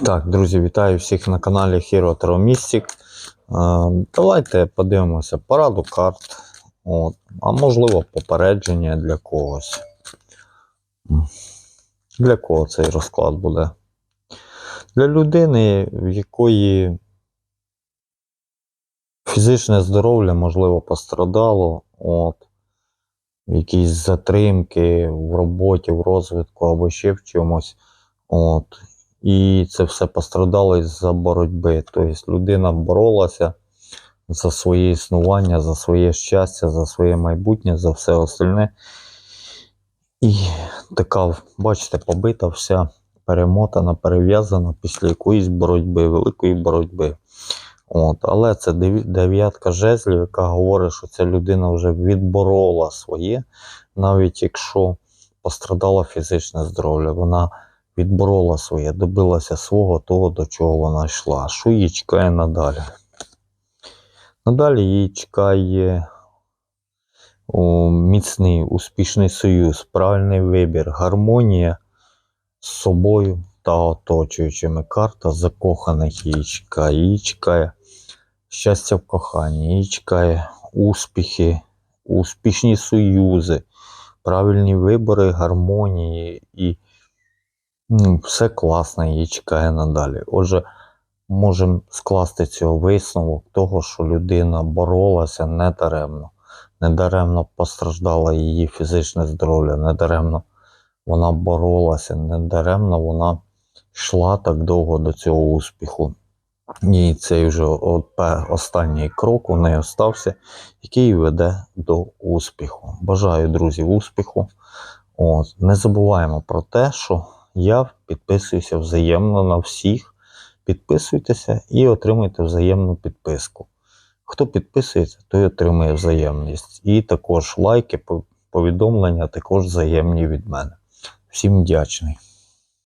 Так, друзі, вітаю всіх на каналі Hero Mystic. Е, Давайте подивимося пораду карт. От. А можливо, попередження для когось. Для кого цей розклад буде? Для людини, в якої фізичне здоров'я, можливо, пострадало. От. Якісь затримки в роботі, в розвитку або ще в чомусь. От. І це все пострадало із-за боротьби. Тобто людина боролася за своє існування, за своє щастя, за своє майбутнє, за все остальне. І така, бачите, побита вся, перемотана, перев'язана після якоїсь боротьби, великої боротьби. От. Але це дев'ятка жезлів, яка говорить, що ця людина вже відборола своє, навіть якщо пострадало фізичне здоров'я. Вона відборола своє, добилася свого того, до чого вона йшла. Що її чекає надалі? Надалі її чекає о, міцний, успішний союз, правильний вибір, гармонія з собою та оточуючими. Карта закоханих її чекає. Її чекає щастя в коханні, її чекає успіхи, успішні союзи, правильні вибори, гармонії і все класно, її чекає надалі. Отже, можемо скласти цього висновок того, що людина боролася недаремно. Недаремно постраждало її фізичне здоров'я, недаремно вона боролася, недаремно вона йшла так довго до цього успіху. І цей вже останній крок у неї остався, який веде до успіху. Бажаю, друзі, успіху. От. Не забуваємо про те, що я підписуюся взаємно на всіх. Підписуйтеся і отримуйте взаємну підписку. Хто підписується, той отримує взаємність. І також лайки, повідомлення також взаємні від мене. Всім вдячний.